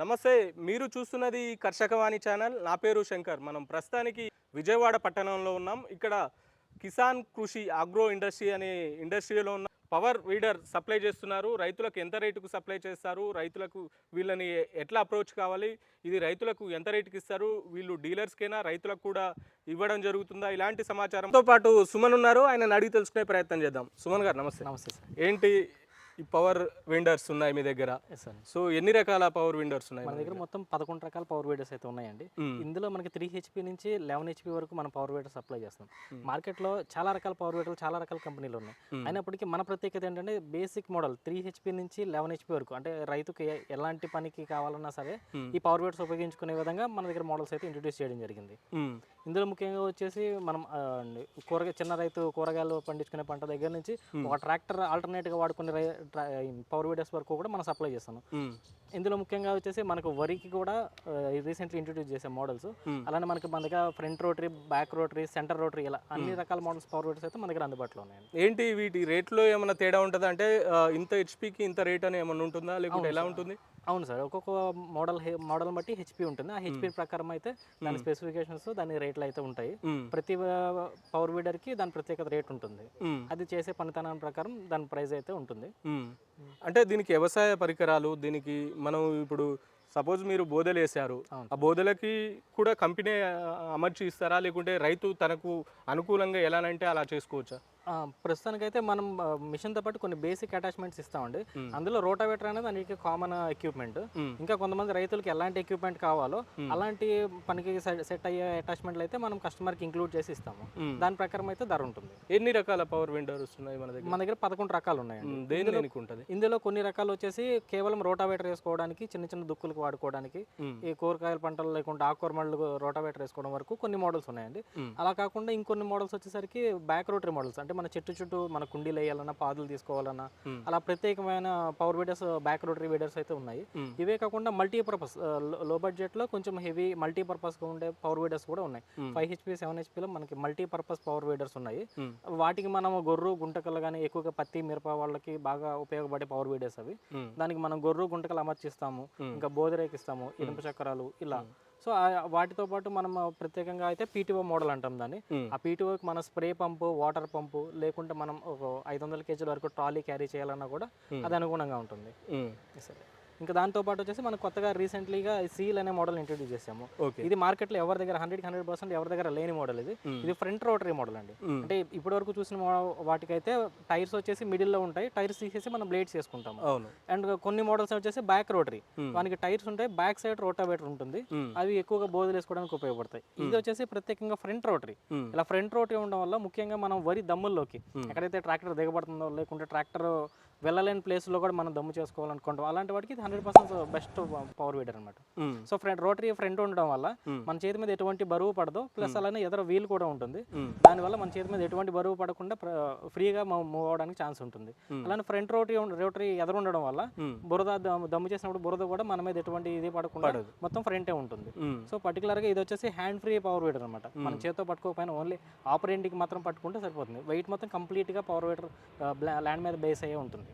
నమస్తే మీరు చూస్తున్నది కర్షకవాణి ఛానల్. నా పేరు శంకర్. మనం ప్రస్తుతానికి విజయవాడ పట్టణంలో ఉన్నాం. ఇక్కడ కిసాన్ కృషి ఆగ్రో ఇండస్ట్రీ అనే ఇండస్ట్రీలో ఉన్న పవర్ వీడర్ సప్లై చేస్తున్నారు. రైతులకు ఎంత రేటుకు సప్లై చేస్తారు? రైతులకు వీళ్ళని ఎట్లా అప్రోచ్ కావాలి? ఇది రైతులకు ఎంత రేటుకి ఇస్తారు? వీళ్ళు డీలర్స్కైనా? రైతులకు కూడా ఇవ్వడం జరుగుతుందా? ఇలాంటి సమాచారంతో పాటు సుమన్ ఉన్నారు. ఆయన అడిగి తెలుసుకునే ప్రయత్నం చేద్దాం. సుమన్ గారు నమస్తే. నమస్తే సార్. ఏంటి ఈ పవర్ విండర్స్ ఉన్నాయి మీ దగ్గర. సో ఎన్ని రకాల పవర్ విండర్స్ ఉన్నాయి మన దగ్గర మొత్తం పదకొండు రకాల పవర్ వీడర్స్ అయితే ఉన్నాయండి. మ్మ్. ఇందులో మనకి త్రీ హెచ్పి నుంచి లెవెన్ హెచ్పి వరకు మనం పవర్ వీడర్ సప్లై చేస్తాం. మార్కెట్లో చాలా రకాల పవర్ వీడర్లు చాలా రకాల కంపెనీలు ఉన్నాయి. అయినప్పటికీ మన ప్రత్యేకత ఏంటంటే బేసిక్ మోడల్ త్రీ హెచ్పి నుంచి లెవెన్ హెచ్పి వరకు అంటే రైతుకి ఎలాంటి పనికి కావాలన్నా సరే ఈ పవర్ వీడర్స్ ఉపయోగించుకునే విధంగా మన దగ్గర మోడల్స్ అయితే ఇంట్రొడ్యూస్ చేయడం జరిగింది. ఇందులో ముఖ్యంగా వచ్చేసి మనం కూరగాయ చిన్న రైతు కూరగాయలు పండించుకునే పంట దగ్గర నుంచి ఒక ట్రాక్టర్ ఆల్టర్నేట్గా వాడుకునే పవర్ వీడర్స్ వరకు కూడా మనం సప్లై చేస్తాను. ఇందులో ముఖ్యంగా వచ్చేసి మనకు వరికి కూడా రీసెంట్లీ ఇంట్రొడ్యూస్ చేసే మోడల్స్. అలానే మనకి మన దగ్గర front rotary back rotary centre rotary ఇలా అన్ని రకాల మోడల్స్ పవర్ వీడర్స్ అయితే మన దగ్గర అందుబాటులో ఉన్నాయండి. ఏంటి వీటి రేట్లో ఏమైనా తేడా ఉంటుందా? అంటే ఇంత హెచ్పికి ఇంత రేట్ అని ఏమైనా ఉంటుందా? లేకుంటే ఎలా ఉంటుంది? అవును సార్. ఒక్కొక్క మోడల్ మోడల్ బట్టి హెచ్పి ఉంటుంది. ఆ హెచ్పి ప్రకారం అయితే దాని స్పెసిఫికేషన్స్ దాని రేట్లు అయితే ఉంటాయి. మ్మ్. ప్రతి పవర్ వీడర్కి దాని ప్రత్యేకత రేట్ ఉంటుంది. అది చేసే పనితనం ప్రకారం దాని ప్రైస్ అయితే ఉంటుంది. అంటే దీనికి వ్యవసాయ పరికరాలు దీనికి మనం ఇప్పుడు సపోజ్ మీరు బోదెలు వేసారు. ఆ బోదెలకి కూడా కంపెనీ అమర్చి ఇస్తారా? లేకుంటే రైతు తనకు అనుకూలంగా ఎలానంటే అలా చేసుకోవచ్చా? ప్రస్తుతానికైతే మనం మిషన్తో పాటు కొన్ని బేసిక్ అటాచ్మెంట్స్ ఇస్తామండి. అందులో రోటావేటర్ అనేది దానికి కామన్ ఎక్విప్మెంట్. ఇంకా కొంతమంది రైతులకు ఎలాంటి ఎక్విప్మెంట్ కావాలో అలాంటి పనికి సెట్ అయ్యే అటాచ్మెంట్లు అయితే మనం కస్టమర్కి ఇంక్లూడ్ చేసి ఇస్తాము. దాని ప్రకారం అయితే ధర ఉంటుంది. ఎన్ని రకాల పవర్ విండర్స్ ఉన్నాయి మన దగ్గర? మన దగ్గర పదకొండు రకాలు ఉన్నాయండి. దేనికి ఉంటుంది ఇందులో కొన్ని రకాలు వచ్చేసి కేవలం రోటావేటర్ వేసుకోవడానికి చిన్న చిన్న దుక్కులకు వాడుకోవడానికి. ఈ కూరగాయల పంటలు లేకుండా ఆకుకూర మళ్ళీ రోటావేటర్ వేసుకోవడం వరకు కొన్ని మోడల్స్ ఉన్నాయండి. అలా కాకుండా ఇంకొన్ని మోడల్స్ వచ్చేసరికి బ్యాక్ రోటరీ మోడల్స్. అంటే మన చెట్టు చుట్టూ మన కుండీలు వేయాలన్నా పాదులు తీసుకోవాలన్నా. అలా ప్రత్యేకమైన power weeders back rotary weeders అయితే ఉన్నాయి. ఇవే కాకుండా మల్టీపర్పస్లో బడ్జెట్లో కొంచెం హెవీ మల్టీపర్పస్గా ఉండే పవర్ వీడర్స్ కూడా ఉన్నాయి. ఫైవ్ హెచ్పి సెవెన్ హెచ్పిలో మనకి మల్టీపర్పస్ పవర్ వీడర్స్ ఉన్నాయి. వాటికి మనం గొర్రు గుంటకలు కానీ ఎక్కువగా పత్తి మిరప వాళ్ళకి బాగా ఉపయోగపడే పవర్ వీడర్స్ అవి. దానికి మనం గొర్రు గుంటకలు అమర్చిస్తాము. ఇంకా బోదరేకిస్తాము ఇనుప చక్రాలు ఇలా సో వాటితో పాటు మనం ప్రత్యేకంగా అయితే పీటీఓ మోడల్ అంటాం దాన్ని. ఆ పీటీఓకి మన స్ప్రే పంపు వాటర్ పంపు లేకుంటే మనం ఒక ఐదు వందల కేజీల వరకు ట్రాలీ క్యారీ చేయాలన్నా కూడా అది అనుగుణంగా ఉంటుంది. సరే ఇంకా దాంతో పాటు వచ్చేసి మనం కొత్తగా రీసెంట్లీగా సీల్ అనే మోడల్ ఇంట్రొడ్యూస్ చేసాము ఇది మార్కెట్లో ఎవరి దగ్గర హండ్రెడ్ హండ్రెడ్ పర్సెంట్ ఎవరి దగ్గర లేని మోడల్ ఇది. ఇది ఫ్రంట్ రోటరీ మోడల్ అండి. అంటే ఇప్పటి వరకు చూసిన వాటికైతే టైర్స్ వచ్చేసి మిడిల్లో ఉంటాయి. టైర్స్ తీసేసి మనం బ్లేడ్స్ చేసుకుంటాము. అవును. అండ్ కొన్ని మోడల్స్ వచ్చేసి బ్యాక్ రోటరీ. మనకి టైర్స్ ఉంటాయి. బ్యాక్ సైడ్ రోటావేటర్ ఉంటుంది. అవి ఎక్కువగా బోధలు వేసుకోవడానికి ఉపయోగపడతాయి. ఇది వచ్చేసి ప్రత్యేకంగా ఫ్రంట్ రోటరీ. ఇలా ఫ్రంట్ రోటరీ ఉండడం వల్ల ముఖ్యంగా మనం వరి దమ్ముల్లోకి ఎక్కడైతే ట్రాక్టర్ దిగబడుతుందో లేకుంటే ట్రాక్టర్ వెళ్ళలేని ప్లేస్లో కూడా మనం దమ్ము చేసుకోవాలనుకుంటాం అలాంటి వాటికి ఇది hundred percent best power weeder అనమాట. సో ఫ్రంట్ రోటరీ ఫ్రంట్ ఉండడం వల్ల. మన చేతి మీద ఎటువంటి బరువు పడదు ప్లస్ అలానే ఎదురు వీల్ కూడా ఉంటుంది. దానివల్ల మన చేతి మీద ఎటువంటి బరువు పడకుండా ఫ్రీగా మూవ్ అవడానికి ఛాన్స్ ఉంటుంది అలానే ఫ్రంట్ రోటరీ రోటరీ ఎదురు ఉండడం వల్ల. బురద దమ్ము- చేసినప్పుడు బురద కూడా మన మీద ఎటువంటి ఇది పడకుండా. మొత్తం ఫ్రంటే ఉంటుంది. సో పర్టికులర్గా ఇది వచ్చేసి హ్యాండ్ ఫ్రీ పవర్ వీడర్ అనమాట మన చేతితో పట్టుకోకపోయినా ఓన్లీ ఆపరేటింగ్కి మాత్రం పట్టుకుంటే సరిపోతుంది వెయిట్ మొత్తం కంప్లీట్గా పవర్ వీడర్ ల్యాండ్ మీద బేస్ అయ్యే ఉంటుంది.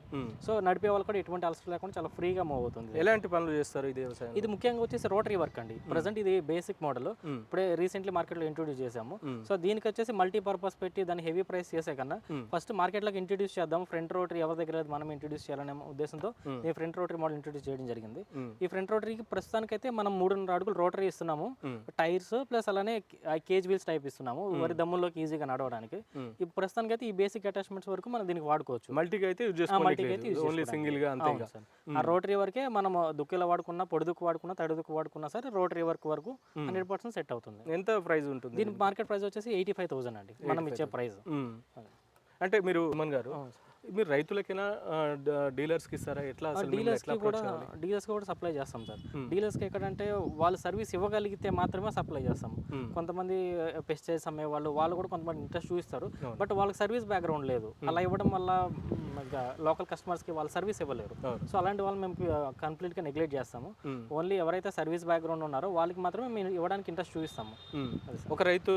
సో నడిపే వాళ్ళు కూడా ఎటువంటి అలసట లేకుండా చాలా ఫ్రీగా మూవ్ అవుతుంది. ఎలాంటి పనులు చేస్తారు ఇది వ్యవసాయం ఇది ముఖ్యంగా వచ్చేసి రోటరీ వర్క్ అండి. ప్రజెంట్ ఇది బేసిక్ మోడల్. మ్మ్. ఇప్పుడే రీసెంట్లీ మార్కెట్లో ఇంట్రొడ్యూస్ చేసాము. సో దీనికి వచ్చేసి మల్టీ పర్పస్ పెట్టి దాన్ని హెవీ ప్రైస్ చేసే కన్నా. ఫస్ట్ మార్కెట్లోకి ఇంట్రొడ్యూస్ చేద్దాం. ఫ్రంట్ రోటరీ ఎవరి దగ్గర మనం ఇంట్రొడ్యూస్ చేయాలనే ఉద్దేశంతో. ఈ ఫ్రంట్ రోటరీ మోడల్ ఇంట్రొడ్యూస్ చేయడం జరిగింది. ఈ ఫ్రంట్ రోటరీకి ప్రస్తుతానికైతే మనం మూడున్నర అడుగులు రోటరీ ఇస్తున్నాము. టైర్స్ ప్లస్ అలానే కేజ్ వీల్స్ టైప్ ఇస్తున్నాము. వరి దమ్ముల్లోకి ఈజీగా నడవడానికి. ఇప్పుడు ప్రస్తుతానికి అయితే ఈ బేసిక్ అటాచ్మెంట్స్ వరకు మనం దీనికి వాడుకోవచ్చు. మల్టీకి అయితే యూజ్ మల్టీకి అయితే ఓన్లీ. సింగిల్గా అంతే. ఆ రోటరీ వరకే మనం దుక్కిలో వాడుకున్నా పొడి దుక్కు వాడుకున్నా తడి దుక్కు వాడుకున్నా సరే రోటరీ వర్క్ వరకు హండ్రెడ్ పర్సెంట్ సెట్ అవుతుంది. ఎంత ప్రైస్ ఉంటుంది? దీని మార్కెట్ ప్రైస్ వచ్చేసి ఎయిటీ ఫైవ్ థౌసండ్ అండి. మనం ఇచ్చే ప్రైస్ మ్మ్. అంటే మీరు ఉమన్ గారు మీరు రైతులకైనా డీలర్స్కి ఇస్తారా? ఎట్లా అసలు మిమ్మల్ని డీలర్స్ ఎట్లా కి కూడా approach కావాలి? డీలర్స్ కూడా సప్లై చేస్తాం సార్. డీలర్స్కి ఎక్కడంటే వాళ్ళు సర్వీస్ ఇవ్వగలిగితే మాత్రమే సప్లై చేస్తాం. కొంతమంది పెస్టిసైడ్స్ అమ్మే వాళ్ళు వాళ్ళు కూడా కొంతమంది ఇంట్రెస్ట్ చూపిస్తారు. బట్ వాళ్ళకి సర్వీస్ బ్యాక్గ్రౌండ్ లేదు. అలా ఇవ్వడం వల్ల లోకల్ కస్టమర్స్కి వాళ్ళు సర్వీస్ ఇవ్వలేరు. సో అలాంటి వాళ్ళు మేము కంప్లీట్గా నెగ్లెక్ట్ చేస్తాము. ఓన్లీ ఎవరైతే సర్వీస్ బ్యాక్గ్రౌండ్ ఉన్నారో వాళ్ళకి మాత్రమే మేము ఇవ్వడానికి ఇంట్రెస్ట్ చూపిస్తాము. ఒక రైతు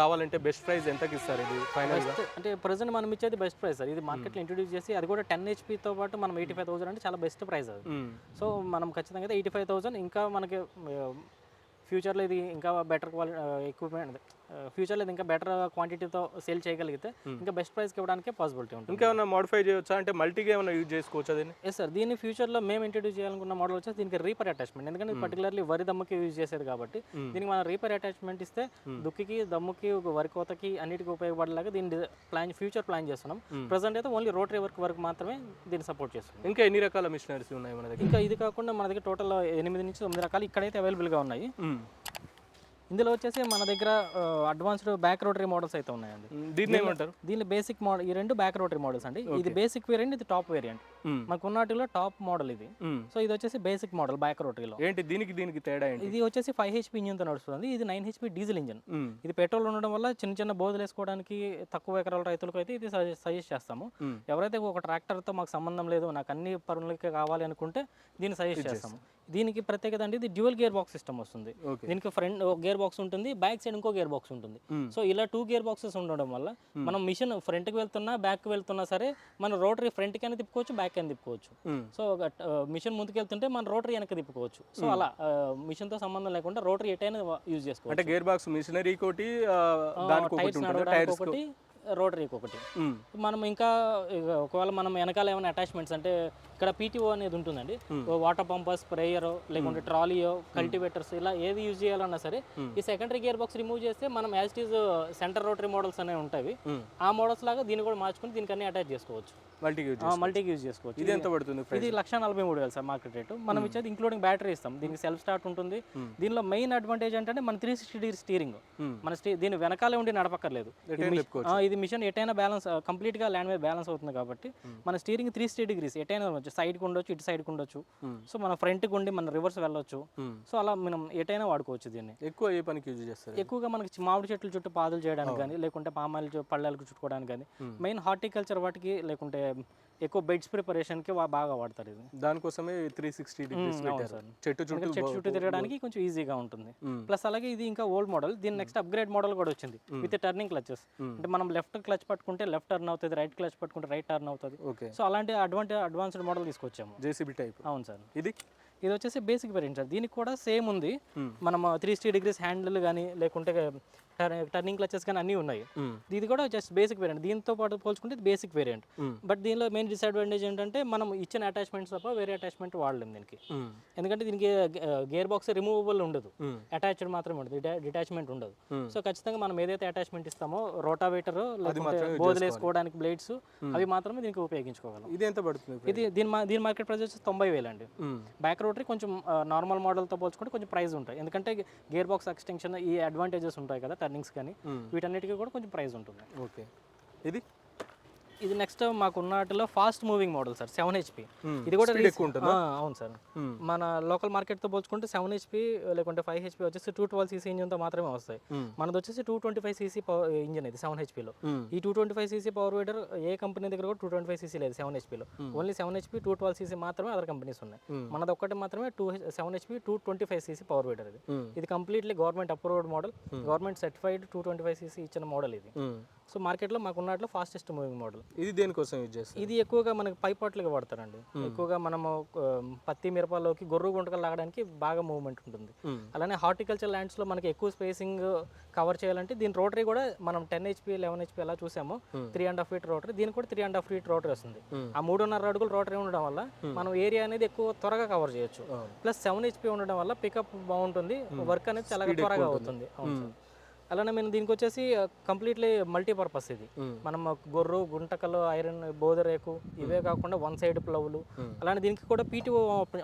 కావాలంటే బెస్ట్ ప్రైస్ ఎంతకి ఇస్తారు ఇది ఫైనల్ అంటే ప్రజెంట్ మనం ఇచ్చేది బెస్ట్ ప్రైస్ సార్. ఇది మార్కెట్ మార్కెట్లో ఇంట్రొడ్యూస్ చేసి అది కూడా టెన్ హెచ్పితో పాటు మనం ఎయిటీ ఫైవ్ థౌసండ్ అంటే చాలా బెస్ట్ ప్రైస్ అది మ్మ్. సో మనం ఖచ్చితంగా అయితే ఎయిటీ ఫైవ్ థౌసండ్ ఇంకా మనకి ఫ్యూచర్లో ఇది ఇంకా బెటర్ క్వాలిటీ ఎక్విప్మెంట్ ఫ్యూచర్లో ఇంకా బెటర్ క్వాంటిటీతో సేల్ చేయగలిగితే ఇంకా బెస్ట్ ప్రైస్కి ఇవ్వడానికి పాసిబిలిటీ ఉంటుంది. ఇంకేమైనా మోడిఫై చేయొచ్చా? అంటే మల్టీగా ఏమైనా యూజ్ చేసుకోవచ్చా దీన్ని? ఎస్ సార్ దీన్ని ఫ్యూచర్లో మేము ఇంట్రడ్యూస్ చేయాలనుకున్న మోడల్ వచ్చేసి దీనికి రీపర్ అటాచ్మెంట్ ఎందుకంటే పర్టికులర్లీ వరి దమ్ముకి యూజ్ చేసేది కాబట్టి దీనికి మనం రీపర్ అటాచ్మెంట్ ఇస్తే దుక్కికి దమ్ముకి ఒక వరి కోతకి అన్నిటికీ ఉపయోగపడేలాగా దీన్ని ప్లాన్ ఫ్యూచర్ ప్లాన్ చేస్తున్నాం. ప్రజెంట్ అయితే ఓన్లీ రోటరీ వర్క్ వరకు మాత్రమే దీన్ని సపోర్ట్ చేస్తున్నాం. ఇంకా ఎన్ని రకాల మిషనరీస్ ఉన్నాయి మన దగ్గర? ఇంకా ఇది కాకుండా మన దగ్గర టోటల్ ఎనిమిది నుంచి తొమ్మిది రకాలు ఇక్కడైతే అవైలబుల్గా ఉన్నాయి. ఇందులో వచ్చేసి మన దగ్గర అడ్వాన్స్డ్ బ్యాక్ రోటరీ మోడల్స్ అయితే ఉన్నాయండి. దీన్ని ఏమంటారు దీనిలో బేసిక్ మోడల్ ఈ రెండు బ్యాక్ రోటరీ మోడల్స్ అండి. ఇది బేసిక్ వేరియంట్ ఇది టాప్ వేరియంట్. మనకు ఉన్నటిలో టాప్ మోడల్ ఇది. సో ఇది వచ్చేసి బేసిక్ మోడల్ బ్యాక్ రోటరీలో ఏంటి దీనికి దీనికి తేడా ఇది వచ్చేసి ఫైవ్ హెచ్పి ఇంజిన్తో నడుస్తుంది. ఇది నైన్ హెచ్పి డీజిల్ ఇంజిన్. ఇది పెట్రోల్ ఉండడం వల్ల చిన్న చిన్న బోధలు వేసుకోవడానికి తక్కువ ఎకరాల రైతులకు అయితే ఇది సజెస్ట్ చేస్తాము. ఎవరైతే ఒక ట్రాక్టర్తో మాకు సంబంధం లేదు నాకు అన్ని పనులకి కావాలి అనుకుంటే దీన్ని సజెస్ట్ చేస్తాము. దీనికి ప్రత్యేకత అంటే ఇది డ్యూయల్ గేర్ బాక్స్ సిస్టమ్ వస్తుంది. దీనికి ఫ్రంట్ గేర్ బాక్స్ ఉంటుంది బ్యాక్ సైడ్ ఇంకో గేర్ బాక్స్ ఉంటుంది. సో ఇలా టూ గేర్ బాక్సెస్ ఉండడం వల్ల మనం మిషన్ ఫ్రంట్కి వెళ్తున్నా బ్యాక్కి వెళ్తున్నా సరే మన రోటరీ ఫ్రంట్కి అయినా తిప్పుకోవచ్చు. బ్యాక్ అయినా తిప్పుకోవచ్చు. సో మిషన్ ముందుకు వెళ్తుంటే మన రోటరీ వెనక్కి తిప్పుకోవచ్చు. సో అలా మిషన్తో సంబంధం లేకుండా రోటరీ ఎటైనా యూజ్ చేసుకోవచ్చు. అంటే గేర్ బాక్స్ మిషనరీ ఒకటి టైర్స్ ఒకటి రోటరీకి ఒకటి. మనం ఇంకా ఒకవేళ మనం వెనకాల ఏమైనా అటాచ్మెంట్స్ అంటే ఇక్కడ పీటీఓ అనేది ఉంటుందండి. వాటర్ పంపర్ స్ప్రేయర్ లేకుంటే ట్రాలీయో కల్టివేటర్స్ ఇలా ఏది యూజ్ చేయాలన్నా సరే ఈ సెకండరీ గేర్ బాక్స్ రిమూవ్ చేస్తే మనం as it is centre rotary models అనేవి ఉంటాయి. ఆ మోడల్స్ లాగా దీన్ని కూడా మార్చుకుని దీనికి అన్ని అటాచ్ చేసుకోవచ్చు. మల్టీ యూజ్ మల్టీకి యూజ్ చేసుకోవచ్చు. ఇది ఎంత పడుతుంది ఇది లక్ష నలభై మూడు వేలు సార్ మార్కెట్ రేటు మనం ఇచ్చేది ఇంక్లూడింగ్ బ్యాటరీ ఇస్తాం. దీనికి సెల్ఫ్ స్టార్ట్ ఉంటుంది. దీనిలో మెయిన్ అడ్వాంటేజ్ ఏంటంటే మన త్రీ సిక్స్టీ డిగ్రీ స్టీరింగ్. మన దీని వెనకాలే ఉండి నడపక్కర్లేదు. ఇది ఇది మిషన్ ఎటైనా బ్యాలెన్స్ కంప్లీట్గా ల్యాండ్ మీద బ్యాలెన్స్ అవుతుంది కాబట్టి మన స్టీరింగ్ త్రీ సిక్స్టీ డిగ్రీస్ ఎటైనా ఉండొచ్చు. సైడ్కి ఉండొచ్చు ఇటు సైడ్కి ఉండొచ్చు. సో మన ఫ్రంట్కి ఉండి మన రివర్స్ వెళ్ళొచ్చు. సో అలా మనం ఎటైనా వాడుకోవచ్చు దీన్ని. ఎక్కువ ఏ పనికి యూజ్ చేస్తారు? ఎక్కువగా మనకి మామిడి చెట్ల చుట్టూ పాదులు చేయడానికి కానీ లేకుంటే పామాయిల్ పళ్ళాలకు చుట్టుకోవడానికి కానీ మెయిన్ హార్టికల్చర్ వాటికి లేకుంటే ఎక్కువ బెడ్స్ ప్రిపరేషన్కి బాగా వాడతారు ఇది. దానికోసమే త్రీ సిక్స్టీ డిగ్రీస్ సార్. చెట్టు చుట్టూ చెట్టు చుట్టూ తిరగడానికి కొంచెం ఈజీగా ఉంటుంది. ప్లస్ అలాగే ఇది ఇంకా ఓల్డ్ మోడల్ దీని నెక్స్ట్ అప్గ్రేడ్ మోడల్ కూడా వచ్చింది. విత్ టర్నింగ్ క్లచెస్ అంటే మనం లెఫ్ట్ క్లచ్ పట్టుకుంటే లెఫ్ట్ టర్న్ అవుతుంది రైట్ క్లచ్ పట్టుకుంటే రైట్ టర్న్ అవుతుంది. ఓకే. సో అలాంటి అడ్వాంటే అడ్వాన్స్డ్ మోడల్ తీసుకొచ్చాము. జేసీబీ టైప్ అవును సార్. ఇది? ఇది వచ్చేసి బేసిక్ వేరియంట్ సార్. దీనికి కూడా సేమ్ ఉంది. మనం త్రీ సిక్స్టీ డిగ్రీస్ హ్యాండిల్ కానీ లేకుంటే టర్నింగ్ క్లచెస్ కానీ అన్నీ ఉన్నాయి. ఇది కూడా జస్ట్ బేసిక్ వేరియంట్ దీంతో పాటు పోల్చుకుంటే ఇది బేసిక్ వేరియంట్. బట్ దీనిలో మెయిన్ డిసడ్వాంటేజ్ ఏంటంటే మనం ఇచ్చిన అటాచ్మెంట్స్ తప్ప వేరే అటాచ్మెంట్ వాడలేము దీనికి. ఎందుకంటే దీనికి గేర్ బాక్స్ రిమూవబుల్ ఉండదు. అటాచ్డ్ మాత్రమే ఉంటుంది డిటాచ్మెంట్ ఉండదు. సో ఖచ్చితంగా మనం ఏదైతే అటాచ్మెంట్ ఇస్తామో రోటావేటర్ వేసుకోవడానికి బ్లేడ్స్ అవి మాత్రమే దీనికి ఉపయోగించుకోగలం. ఇది ఎంత పడుతుంది ఇది దీని దీని మార్కెట్ ప్రైస్ వచ్చి తొంభై వేలు అండి. బ్యాక్ రోటరీ కొంచెం నార్మల్ మోడల్తో పోల్చుకుంటే కొంచెం ప్రైస్ ఉంటాయి. ఎందుకంటే గేర్ బాక్స్ ఎక్స్టెన్షన్ ఈ అడ్వాంటేజెస్ ఉంటాయి కదా టర్నింగ్స్ కానీ. వీటన్నిటికీ కూడా కొంచెం ప్రైస్ ఉంటుంది. ఓకే. ఇది? ఇది నెక్స్ట్ మాకు ఉన్నట్లో fast moving model sir seven HP. ఇది కూడా అవును సార్ మ్మ్. మన లోకల్ మార్కెట్తో పోల్చుకుంటే సెవెన్ హెచ్పి లేకుంటే ఫైవ్ హెచ్పి వచ్చేసి టూ ట్వెల్వ్ సీసీ ఇంజిన్తో మాత్రమే వస్తాయి మ్మ్. మనది వచ్చేసి two twenty five CC engine ఇది సెవెన్ హెచ్పిలో మ్మ్. ఈ two twenty five CC power weeder ఏ కంపెనీ దగ్గర కూడా టూ ట్వంటీ ఫైవ్ సీసీ లేదు seven హెచ్పిలో only seven HP two twelve CC మాత్రమే అదర్ కంపెనీస్ ఉన్నాయి. మనది ఒక్కటి మాత్రమే two seven HP two twenty five CC power weeder ఇది. ఇది completely government approved model government certified two twenty five CC ఇచ్చిన model ఇది. సో మార్కెట్లో మాకు ఉన్నట్లు ఫాస్టెస్ట్ మూవింగ్ మోడల్ ఇది దేనికోసం యూజ్ చేస్తారు? ఇది ఎక్కువగా మనకి పైపాట్లుగా వాడతారండి. ఎక్కువగా మనము పత్తి మిరపలోకి గొర్రు గుంటకలు లాగడానికి బాగా మూవ్మెంట్ ఉంటుంది. అలానే హార్టికల్చర్ ల్యాండ్స్లో మనకి ఎక్కువ స్పేసింగ్ కవర్ చేయాలంటే దీని రోటరీ కూడా మనం టెన్ హెచ్పి లెవెన్ హెచ్పి ఎలా చూసామో. Three and half feet rotary దీనికి కూడా three and half feet rotary వస్తుంది. ఆ మూడున్నర అడుగులు రోటరీ ఉండడం వల్ల మనం ఏరియా అనేది ఎక్కువ త్వరగా కవర్ చేయొచ్చు. ప్లస్ సెవెన్ హెచ్పి ఉండడం వల్ల పికప్ బాగుంటుంది. వర్క్ అనేది చాలా త్వరగా అవుతుంది. అవును. అలానే మేము దీనికి వచ్చేసి కంప్లీట్లీ మల్టీపర్పస్ ఇది. మనం గొర్రు గుంటకలు ఐరన్ బోదరేకు ఇవే కాకుండా వన్ సైడ్ ప్లవ్లు అలానే దీనికి కూడా పీటీఓ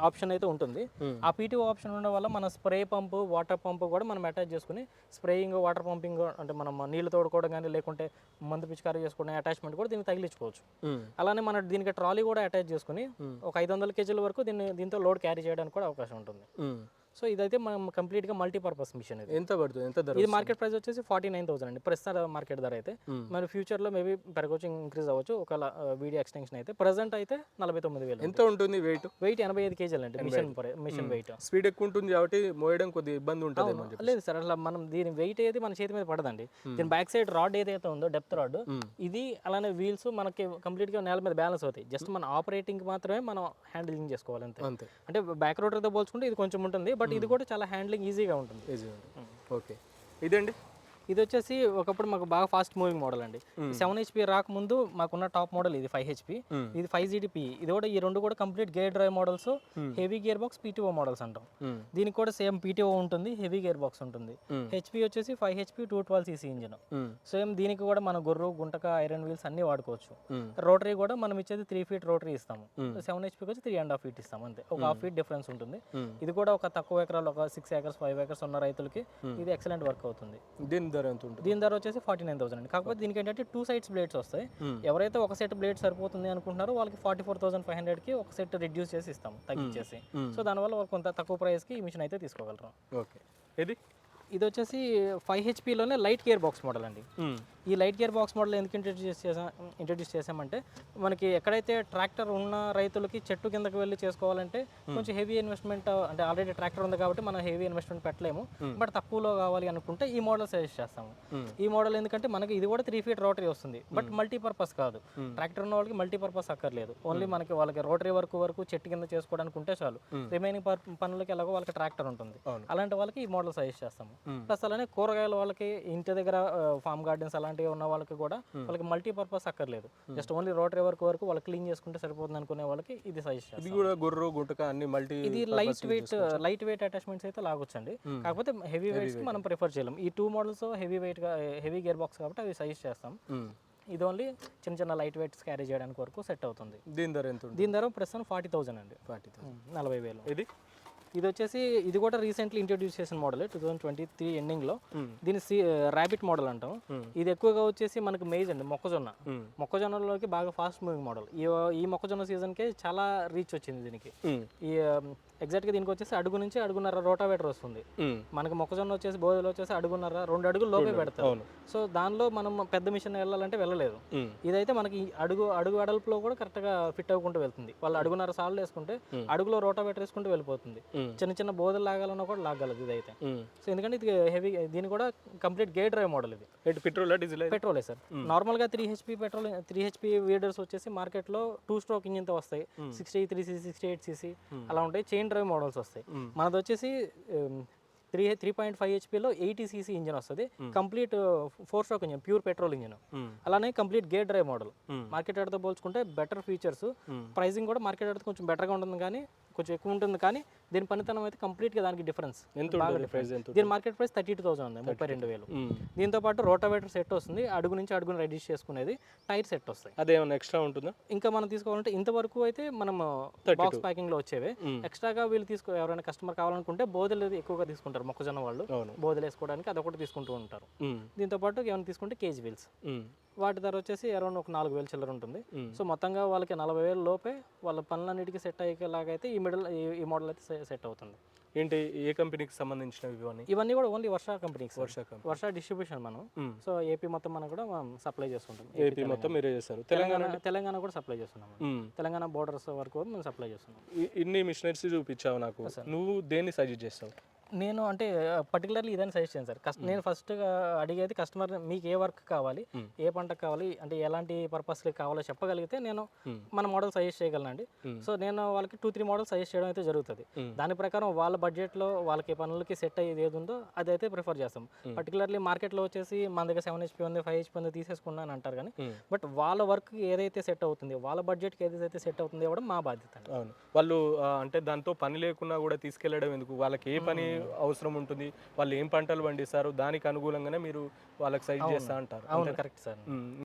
ఆప్షన్ అయితే ఉంటుంది. ఆ పీటీఓ ఆప్షన్ ఉండడం వల్ల మన స్ప్రే పంపు వాటర్ పంపు కూడా మనం అటాచ్ చేసుకుని స్ప్రేయింగ్ వాటర్ పంపింగ్ అంటే మనం నీళ్ళు తోడుకోవడం కానీ లేకుంటే మందు పిచికారీ చేసుకోవడం అటాచ్మెంట్ కూడా దీనికి తగిలించుకోవచ్చు. అలానే మన దీనికి ట్రాలీ కూడా అటాచ్ చేసుకుని ఒక ఐదు వందల కేజీల వరకు దీన్ని దీంతో లోడ్ క్యారీ చేయడానికి కూడా అవకాశం ఉంటుంది. సో ఇదైతే మనం కంప్లీట్గా మల్టీపర్పస్ మిషన్ ఇది. ఎంత పడుతుంది? ఎంత ధర ఇది మార్కెట్ ప్రైస్ వచ్చేసి ఫార్టీ నైన్ థౌసండ్ అండి. ప్రస్తుత మార్కెట్ ధర అయితే. మరి ఫ్యూచర్లో మేబీ పెరగవచ్చు ఇంక్రీజ్ అవ్వచ్చు. ఒక వీడియో ఎక్స్టెన్షన్ అయితే ప్రజెంట్ అయితే నలభై తొమ్మిది వేలు ఎంత ఉంటుంది వెయిట్? వెయిట్ ఎనభై ఐదు కేజీలు అండి మిషన్ మిషన్ వెయిట్. స్పీడ్ ఎక్కువ ఉంటుంది కాబట్టి మోయడం కొద్దిగా ఇబ్బంది ఉంటుంది. లేదు సార్ అట్లా మనం దీని వెయిట్ ఏది మన చేతి మీద పడదండి. దీని బ్యాక్ సైడ్ రాడ్ ఏదైతే ఉందో డెప్త్ రాడ్. ఇది అలానే వీల్స్ మనకి కంప్లీట్గా నేల మీద బ్యాలెన్స్ అవుతాయి. జస్ట్ మన ఆపరేటింగ్ మాత్రమే మనం హ్యాండిలింగ్ చేసుకోవాలి అంతే. అంతే. అంటే బ్యాక్ రోటర్తో పోల్చుకుంటే ఇది కొంచెం ఉంటుంది బట్ ఇది కూడా చాలా హ్యాండ్లింగ్ ఈజీగా ఉంటుంది. ఈజీ ఓకే ఇదండి? ఇది వచ్చేసి ఒకప్పుడు మాకు బాగా ఫాస్ట్ మూవింగ్ మోడల్ అండి. సెవెన్ హెచ్పి రాకముందు మాకున్న టాప్ మోడల్ ఇది ఫైవ్ హెచ్పి. ఇది ఫైవ్ జీడిపి ఇది కూడా ఈ రెండు కూడా complete gear drive models heavy gear box PTO models అంటాం. దీనికి కూడా సేమ్ పీటీఓ ఉంటుంది హెవీ గేర్ బాక్స్ ఉంటుంది. హెచ్పి వచ్చేసి five HP two twelve CC engine. Same దీనికి కూడా మన గొర్రు గుంటక ఐరన్ వీల్స్ అన్ని వాడుకోవచ్చు. రోటరీ కూడా మనం ఇచ్చేది త్రీ ఫీట్ రోటరీ ఇస్తాము. సెవెన్ హెచ్పికి వచ్చి త్రీ అండ్ హాఫ్ ఫీట్ ఇస్తాము అంతే. ఒక హాఫ్ ఫీట్ డిఫరెన్స్ ఉంటుంది. ఇది కూడా ఒక తక్కువ ఎకరాలు ఒక సిక్స్ ఏకర్స్ ఫైవ్ ఏకర్స్ ఉన్న రైతులకి ఇది ఎక్సలెంట్ వర్క్ అవుతుంది. దీని ధర ఎంత ఉంటుంది? దీని ధర వచ్చేసి ఫార్టీ నైన్ థౌసండ్ అండి. కాకపోతే దీనికి ఏంటంటే టూ సైడ్స్ బ్లేడ్స్ వస్తాయి. ఎవరైతే ఒక సెట్ బ్లేడ్ సరిపోతుంది అనుకుంటున్నారో వాళ్ళకి ఫార్టీ ఫోర్ థౌసండ్ ఫైవ్ హండ్రెడ్కి ఒక సెట్ రిడ్యూస్ చేసి ఇస్తాం తగ్గించేసి. సో దానివల్ల వాళ్ళు కొంత తక్కువ ప్రైస్కి ఈ మిషన్ అయితే తీసుకోగలరు. ఓకే. ఇది ఇది వచ్చేసి ఫైవ్ హెచ్పిలోనే లైట్ గేర్ బాక్స్ మోడల్ అండి. ఈ లైట్ గేర్ బాక్స్ మోడల్ ఎందుకు ఇంట్రడ్యూస్ చేసా ఇంట్రడ్యూస్ చేసామంటే మనకి ఎక్కడైతే ట్రాక్టర్ ఉన్న రైతులకి చెట్టు కిందకి వెళ్ళి చేసుకోవాలంటే కొంచెం హెవీ ఇన్వెస్ట్మెంట్ అంటే ఆల్రెడీ ట్రాక్టర్ ఉంది కాబట్టి మనం హెవీ ఇన్వెస్ట్మెంట్ పెట్టలేము. బట్ తక్కువలో కావాలి అనుకుంటే ఈ మోడల్ సజెస్ట్ చేస్తాము. ఈ మోడల్ ఎందుకంటే మనకి ఇది కూడా త్రీ ఫీట్ రోటరీ వస్తుంది. బట్ మల్టీపర్పస్ కాదు. ట్రాక్టర్ ఉన్న వాళ్ళకి మల్టీపర్పస్ అక్కర్లేదు. ఓన్లీ మనకి వాళ్ళకి రోటరీ వర్క్ వరకు చెట్టు కింద చేసుకోవడానికి ఉంటే చాలు. రిమైనింగ్ పనులకి ఎలాగో వాళ్ళకి ట్రాక్టర్ ఉంటుంది. అలాంటి వాళ్ళకి ఈ మోడల్ సజెస్ట్ చేస్తాము. ప్లస్ అలానే కూరగాయల వాళ్ళకి ఇంటి దగ్గర ఫార్మ్ గార్డెన్స్ అలాంటివి ఉన్న వాళ్ళకి కూడా వాళ్ళకి మల్టీపర్పస్ అక్కర్లేదు. జస్ట్ ఓన్లీ రోటరీ వర్క్ వరకు వాళ్ళు క్లీన్ చేసుకుంటే సరిపోతుంది అనుకునే వాళ్ళకి ఇది సజెస్ట్ ఇది కూడా గొర్రె గుంటక అన్ని మల్టీ ఇది light weight light weight attachments అయితే లాగొచ్చండి. కాకపోతే హెవీ వెయిట్స్ మనం ప్రిఫర్ చేయలేం. ఈ two models heavy weight heavy gear box కాబట్టి అవి సజెస్ట్ చేస్తాం. ఇది ఓన్లీ చిన్న చిన్న లైట్ వెయిట్స్ క్యారీ చేయడానికి వరకు సెట్ అవుతుంది. దీని ధర ఎంత దీని ధర ప్రస్తుతం ఫార్టీ థౌసండ్ అండి. ఫార్టీ నలభై వేలు. ఇది? ఇది వచ్చేసి ఇది కూడా రీసెంట్లీ ఇంట్రొడ్యూస్ చేసిన model two thousand twenty three ఎండింగ్లో దీని ర్యాబిట్ మోడల్ అంటాం. ఇది ఎక్కువగా వచ్చేసి మనకి మేజ్ అండి మొక్కజొన్న. మొక్కజొన్నలోకి బాగా ఫాస్ట్ మూవింగ్ మోడల్ ఈ ఈ మొక్కజొన్న సీజన్కి చాలా రీచ్ వచ్చింది దీనికి. ఈ ఎగ్జాక్ట్గా దీనికి వచ్చేసి అడుగు నుంచి అడుగున్నర రోటావేటర్ వస్తుంది. మనకి మొక్కజొన్న వచ్చేసి బోధలు వచ్చేసి అడుగున్నర రెండు అడుగులు లోపే పెడతారు. సో దానిలో మనం పెద్ద మిషన్ వెళ్ళాలంటే వెళ్ళలేదు. ఇదైతే మనకి అడుగు అడుగు వెడల్పులో కూడా కరెక్ట్గా ఫిట్ అవ్వకుంటూ వెళ్తుంది. వాళ్ళు అడుగున్నర సార్లు వేసుకుంటే అడుగులో రోటావేటర్ వేసుకుంటూ వెళ్ళిపోతుంది. చిన్న చిన్న బోధలు లాగాలన్నా కూడా లాగలదు ఇదైతే. సో ఎందుకంటే ఇది హెవీ దీని కూడా కంప్లీట్ గేట్ డ్రైవ్ మోడల్ ఇది. పెట్రోల్ డీజిల్ పెట్రోలే సార్. నార్మల్గా three HP petrol three HP weeders వచ్చేసి మార్కెట్లో టూ స్ట్రోక్ ఇంజిన్తో వస్తాయి. Sixty three CC sixty eight CC అలా ఉంటాయి చైన్ డ్రైవ్ మోడల్స్ వస్తాయి. మనది వచ్చేసి త్రీ త్రీ పాయింట్ ఫైవ్ హెచ్పిలో ఎయిటీ సీసీ ఇంజిన్ వస్తుంది. Complete four stroke engine pure petrol engine. అలానే complete gate drive model. Market రేట్తో పోల్చుకుంటే బెటర్ ఫీచర్స్ ప్రైసింగ్ కూడా మార్కెట్ రేట్ కొంచెం బెటర్గా ఉంటుంది కానీ కొంచెం ఎక్కువ ఉంటుంది కానీ దీని పనితనం అయితే కంప్లీట్గా దానికి డిఫరెన్స్ ఎంత దీని market price thirty two thousand ఉంది ముప్పై రెండు వేలు. దీంతో పాటు రోటావేటర్ సెట్ వస్తుంది అడుగు నుంచి అడుగుని రెడీ చేసుకునేది టైర్ సెట్ వస్తాయి. అదేమన్నా ఎక్స్ట్రా ఉంటుందా? ఇంకా మనం తీసుకోవాలంటే ఇంతవరకు అయితే మనం బాక్స్ ప్యాకింగ్లో వచ్చేవి. ఎక్స్ట్రాగా వీళ్ళు తీసుకో ఎవరైనా కస్టమర్ కావాలనుకుంటే బోధలు ఎక్కువగా తీసుకుంటారు. మొక్కజొన్న వాళ్ళు. బోధలు వేసుకోవడానికి అదొకటి తీసుకుంటూ ఉంటారు. దీంతో పాటు ఏమైనా తీసుకుంటే కేజీ వీల్స్. వాటి ధర వచ్చేసి అరౌండ్ ఒక నాలుగు వేలు చిల్లర ఉంటుంది. సో మొత్తంగా వాళ్ళకి నలభై వేలు లోపే వాళ్ళ పనులన్నిటికీ సెట్ అయ్యేలాగైతే ఈ మిడిల్ ఈ మోడల్ అయితే సెట్ అవుతుంది. ఏంటి ఏ కంపెనీకి సంబంధించినవి ఇవన్నీ? ఇవన్నీ కూడా ఓన్లీ వర్ష కంపెనీకి వర్ష వర్ష డిస్ట్రిబ్యూషన్ మనం. సో ఏపీ మొత్తం మనం కూడా మనం సప్లై చేస్తుంటాం. ఏపీ మొత్తం మీరే చేస్తారు. తెలంగాణ తెలంగాణ కూడా సప్లై చేస్తున్నాం. తెలంగాణ బోర్డర్స్ వరకు మేము సప్లై చేస్తున్నాం. ఇన్ని మిషనరీస్ చూపించావు నాకు. నువ్వు దేన్ని సజెస్ట్ చేస్తావు? నేను అంటే పర్టికులర్లీ ఇదని సజెస్ట్ చేయండి సార్ కస్ట్ నేను ఫస్ట్ అడిగేది కస్టమర్ మీకు ఏ వర్క్ కావాలి. ఏ పంటకు కావాలి అంటే ఎలాంటి పర్పస్కి కావాలో చెప్పగలిగితే నేను. మన మోడల్ సజెస్ట్ చేయగలనండి. సో నేను వాళ్ళకి టూ త్రీ మోడల్ సజెస్ట్ చేయడం అయితే జరుగుతుంది. దాని ప్రకారం వాళ్ళ బడ్జెట్లో వాళ్ళకి పనులకి సెట్ అయ్యేది ఏది ఉందో అది అయితే ప్రిఫర్ చేస్తాం పర్టికులర్లీ మార్కెట్లో వచ్చేసి మన దగ్గర సెవెన్ హెచ్పి ఉంది ఫైవ్ హెచ్పి ఉంది తీసేసుకున్నాను అంటారు కానీ. బట్ వాళ్ళ వర్క్ ఏదైతే సెట్ అవుతుంది వాళ్ళ బడ్జెట్కి ఏదైతే సెట్ అవుతుంది ఇవ్వడం మా బాధ్యత అవును వాళ్ళు అంటే దాంతో పని లేకున్నా కూడా తీసుకెళ్ళడం ఎందుకు వాళ్ళకి ఏ పని అవసరం ఉంటుంది. వాళ్ళు ఏం పంటలు పండిస్తారు దానికి అనుగుణంగానే మీరు వాళ్ళకి సజెస్ట్ చేస్తా అంటారు. అవును. Correct sir.